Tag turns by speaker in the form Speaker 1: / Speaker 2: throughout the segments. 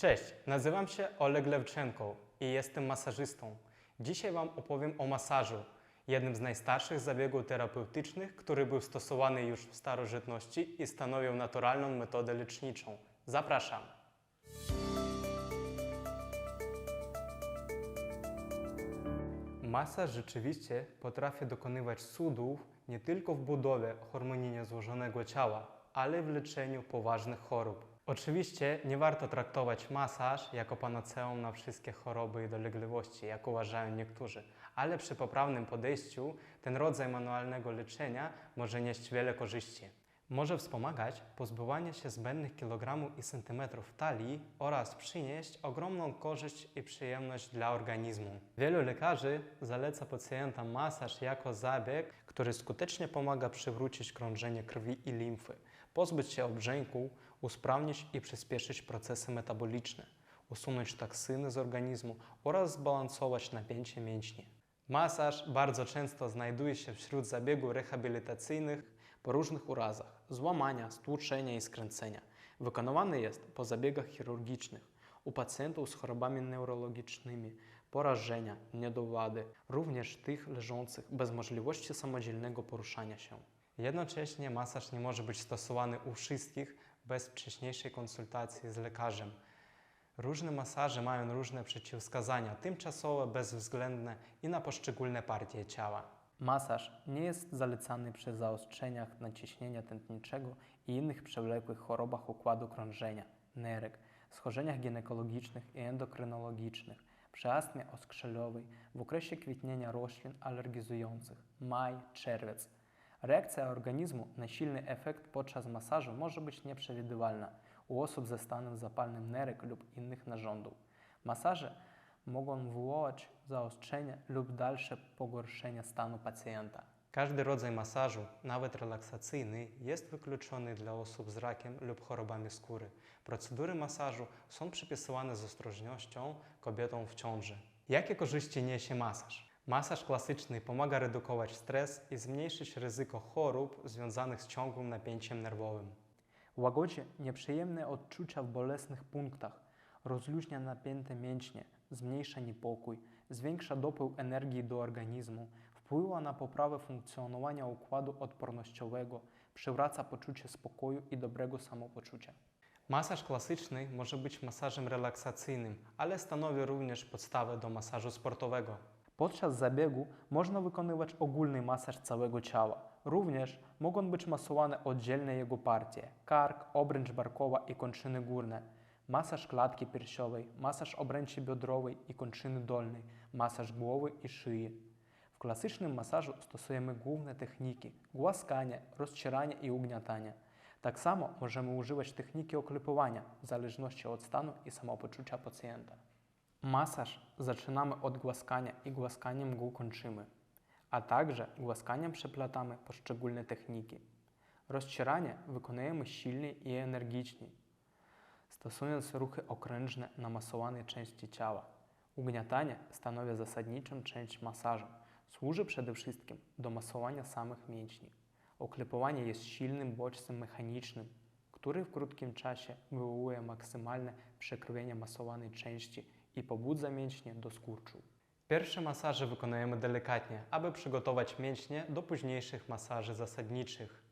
Speaker 1: Cześć, nazywam się Oleg Lewczenko i jestem masażystą. Dzisiaj Wam opowiem o masażu, jednym z najstarszych zabiegów terapeutycznych, który był stosowany już w starożytności i stanowił naturalną metodę leczniczą. Zapraszam! Masaż rzeczywiście potrafi dokonywać cudów nie tylko w budowie harmonijnie złożonego ciała, ale w leczeniu poważnych chorób. Oczywiście nie warto traktować masaż jako panaceum na wszystkie choroby i dolegliwości, jak uważają niektórzy, ale przy poprawnym podejściu ten rodzaj manualnego leczenia może nieść wiele korzyści. Może wspomagać pozbywanie się zbędnych kilogramów i centymetrów talii oraz przynieść ogromną korzyść i przyjemność dla organizmu. Wielu lekarzy zaleca pacjentom masaż jako zabieg, który skutecznie pomaga przywrócić krążenie krwi i limfy, pozbyć się obrzęku, usprawnić i przyspieszyć procesy metaboliczne, usunąć toksyny z organizmu oraz zbalansować napięcie mięśni. Masaż bardzo często znajduje się wśród zabiegów rehabilitacyjnych po różnych urazach złamania, stłuczenia i skręcenia. Wykonywany jest po zabiegach chirurgicznych u pacjentów z chorobami neurologicznymi, porażenia, niedowłady, również tych leżących bez możliwości samodzielnego poruszania się. Jednocześnie masaż nie może być stosowany u wszystkich bez wcześniejszej konsultacji z lekarzem. Różne masaże mają różne przeciwwskazania, tymczasowe, bezwzględne i na poszczególne partie ciała. Masaż nie jest zalecany przy zaostrzeniach naciśnienia tętniczego i innych przewlekłych chorobach układu krążenia, nerek, schorzeniach ginekologicznych i endokrynologicznych, przy astmie oskrzelowej, w okresie kwitnienia roślin alergizujących, maj, czerwiec. Reakcja organizmu na silny efekt podczas masażu może być nieprzewidywalna u osób ze stanem zapalnym nerek lub innych narządów. Masaże mogą wywołać zaostrzenie lub dalsze pogorszenie stanu pacjenta. Każdy rodzaj masażu, nawet relaksacyjny, jest wykluczony dla osób z rakiem lub chorobami skóry. Procedury masażu są przypisywane z ostrożnością kobietom w ciąży. Jakie korzyści niesie masaż? Masaż klasyczny pomaga redukować stres i zmniejszyć ryzyko chorób związanych z ciągłym napięciem nerwowym. Łagodzi nieprzyjemne odczucia w bolesnych punktach, rozluźnia napięte mięśnie, zmniejsza niepokój, zwiększa dopływ energii do organizmu, wpływa na poprawę funkcjonowania układu odpornościowego, przywraca poczucie spokoju i dobrego samopoczucia. Masaż klasyczny może być masażem relaksacyjnym, ale stanowi również podstawę do masażu sportowego. Podczas zabiegu można wykonywać ogólny masaż całego ciała. Również mogą być masowane oddzielne jego partie kark, obręcz barkowa i kończyny górne, masaż klatki piersiowej, masaż obręczy biodrowej i kończyny dolnej, masaż głowy i szyi. W klasycznym masażu stosujemy główne techniki głaskanie, rozcieranie i ugniatanie. Tak samo możemy używać techniki oklepywania w zależności od stanu i samopoczucia pacjenta. Masaż zaczynamy od głaskania i głaskaniem go kończymy, a także głaskaniem przeplatamy poszczególne techniki. Rozcieranie wykonujemy silniej i energiczniej, stosując ruchy okrężne na masowanej części ciała. Ugniatanie stanowi zasadniczą część masażu. Służy przede wszystkim do masowania samych mięśni. Oklepowanie jest silnym bodźcem mechanicznym, który w krótkim czasie wywołuje maksymalne przekrwienie masowanej części i pobudza mięśnie do skurczu. Pierwsze masaże wykonujemy delikatnie, aby przygotować mięśnie do późniejszych masaży zasadniczych.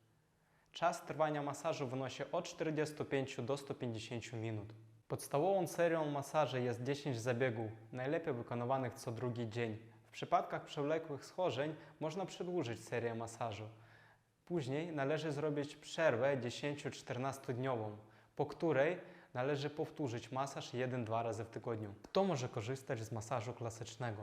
Speaker 1: Czas trwania masażu wynosi od 45 do 150 minut. Podstawową serią masaży jest 10 zabiegów, najlepiej wykonywanych co drugi dzień. W przypadkach przewlekłych schorzeń można przedłużyć serię masażu. Później należy zrobić przerwę 10-14 dniową, po której należy powtórzyć masaż 1-2 razy w tygodniu. Kto może korzystać z masażu klasycznego?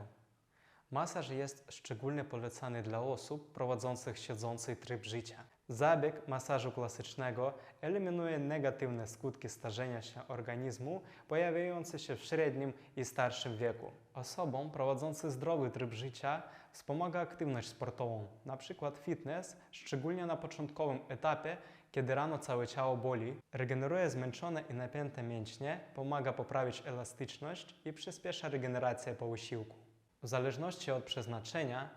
Speaker 1: Masaż jest szczególnie polecany dla osób prowadzących siedzący tryb życia. Zabieg masażu klasycznego eliminuje negatywne skutki starzenia się organizmu pojawiające się w średnim i starszym wieku. Osobom prowadzącym zdrowy tryb życia wspomaga aktywność sportową, np. fitness, szczególnie na początkowym etapie, kiedy rano całe ciało boli, regeneruje zmęczone i napięte mięśnie, pomaga poprawić elastyczność i przyspiesza regenerację po wysiłku. W zależności od przeznaczenia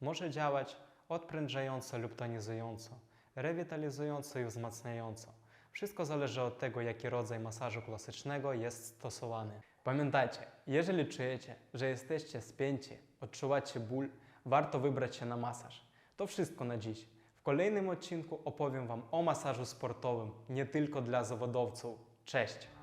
Speaker 1: może działać odprężająco lub tonizująco, rewitalizująco i wzmacniająco. W Wszystko zależy od tego, jaki rodzaj masażu klasycznego jest stosowany. Pamiętajcie, jeżeli czujecie, że jesteście spięci, odczuwacie ból, warto wybrać się na masaż. To wszystko na dziś. W kolejnym odcinku opowiem Wam o masażu sportowym, nie tylko dla zawodowców. Cześć!